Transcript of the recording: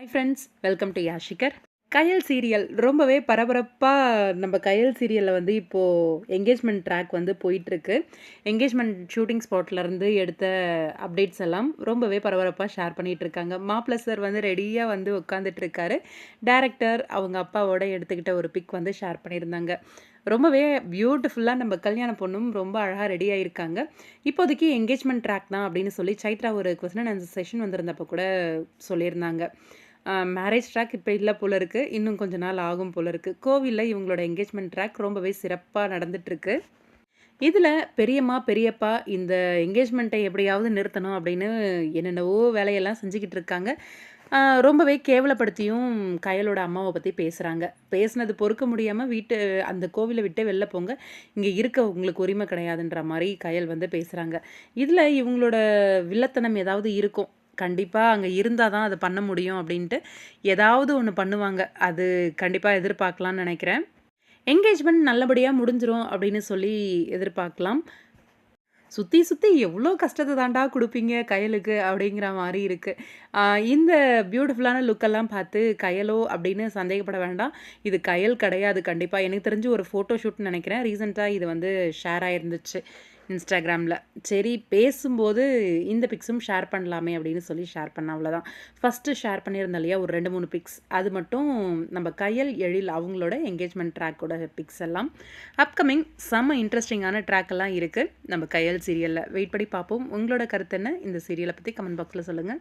Hi friends welcome to யாஷிகர் Kayal serial ரொம்பவே பரபரப்பாக நம்ம கயல் சீரியலில் வந்து இப்போது என்கேஜ்மெண்ட் ட்ராக் வந்து போயிட்டுருக்கு. என்கேஜ்மெண்ட் ஷூட்டிங் ஸ்பாட்லேருந்து எடுத்த அப்டேட்ஸ் எல்லாம் ரொம்பவே பரபரப்பாக ஷேர் பண்ணிகிட்ருக்காங்க மாப்பிள்ள சார் வந்து ரெடியாக வந்து உட்காந்துட்ருக்காரு டேரக்டர் அவங்க அப்பாவோட எடுத்துக்கிட்ட ஒரு பிக் வந்து ஷேர் பண்ணியிருந்தாங்க. ரொம்பவே பியூட்டிஃபுல்லாக நம்ம கல்யாண பொண்ணும் ரொம்ப அழகாக ரெடி ஆகியிருக்காங்க இப்போதைக்கு என்கேஜ்மெண்ட் ட்ராக் தான் அப்படின்னு சொல்லி சைத்ரா ஒரு கொஸ்டின் அந்த செஷன் வந்திருந்தப்போ கூட சொல்லியிருந்தாங்க. மேரேஜ் ட்ராக் இப்போ இல்லை போல இருக்குது இன்னும் கொஞ்ச நாள் ஆகும் போல இருக்குது கோவிலில் இவங்களோட என்கேஜ்மெண்ட் ட்ராக் ரொம்பவே சிறப்பாக நடந்துட்டுருக்கு. இதில் பெரியம்மா பெரியப்பா இந்த என்கேஜ்மெண்ட்டை எப்படியாவது நிறுத்தணும் அப்படின்னு என்னென்னவோ வேலையெல்லாம் செஞ்சுக்கிட்டு இருக்காங்க ரொம்பவே கேவலப்படுத்தியும் கயலோட அம்மாவை பற்றி பேசுகிறாங்க பேசுனது பொறுக்க முடியாமல் வீட்டு அந்த கோவிலை விட்டு வெளில போங்க. இங்கே இருக்க உங்களுக்கு உரிமை கிடையாதுன்ற மாதிரி கயல் வந்து பேசுகிறாங்க இதில் இவங்களோட வில்லத்தனம் ஏதாவது இருக்கும். கண்டிப்பாக அங்கே இருந்தால் தான் அதை பண்ண முடியும் அப்படின்ட்டு ஏதாவது ஒன்று பண்ணுவாங்க. அது கண்டிப்பாக எதிர்பார்க்கலாம்னு நினைக்கிறேன். என்கேஜ்மெண்ட் நல்லபடியாக முடிஞ்சிரும் அப்படின்னு சொல்லி எதிர்பார்க்கலாம். சுற்றி சுற்றி எவ்வளோ கஷ்டத்தை தாண்டா கொடுப்பீங்க கயலுக்கு அப்படிங்கிற மாதிரி இருக்குது இந்த பியூட்டிஃபுல்லான லுக்கெல்லாம் பார்த்து கயலோ அப்படின்னு சந்தேகப்பட வேண்டாம். இது கயல் கிடையாது கண்டிப்பாக எனக்கு தெரிஞ்சு ஒரு ஃபோட்டோ ஷூட்னு நினைக்கிறேன் ரீசெண்டாக இது வந்து ஷேர் ஆயிருந்துச்சு. இன்ஸ்டாகிராமில். சரி பேசும்போது இந்த பிக்ஸும் ஷேர் பண்ணலாமே அப்படின்னு சொல்லி ஷேர் பண்ண அவ்வளோதான் ஃபஸ்ட்டு ஷேர் பண்ணியிருந்தேன் இல்லையா ஒரு ரெண்டு மூணு பிக்ஸ் அது மட்டும் நம்ம கையல் எழில் அவங்களோட என்கேஜ்மெண்ட் ட்ராக்கோட பிக்ஸ் எல்லாம். அப்கமிங் செம்ம இன்ட்ரெஸ்டிங்கான ட்ராக் எல்லாம் இருக்குது நம்ம கையல் சீரியலில் வெயிட் பண்ணி பார்ப்போம். உங்களோட கருத்து என்ன? இந்த சீரியலை பற்றி கமெண்ட் பாக்ஸில் சொல்லுங்கள்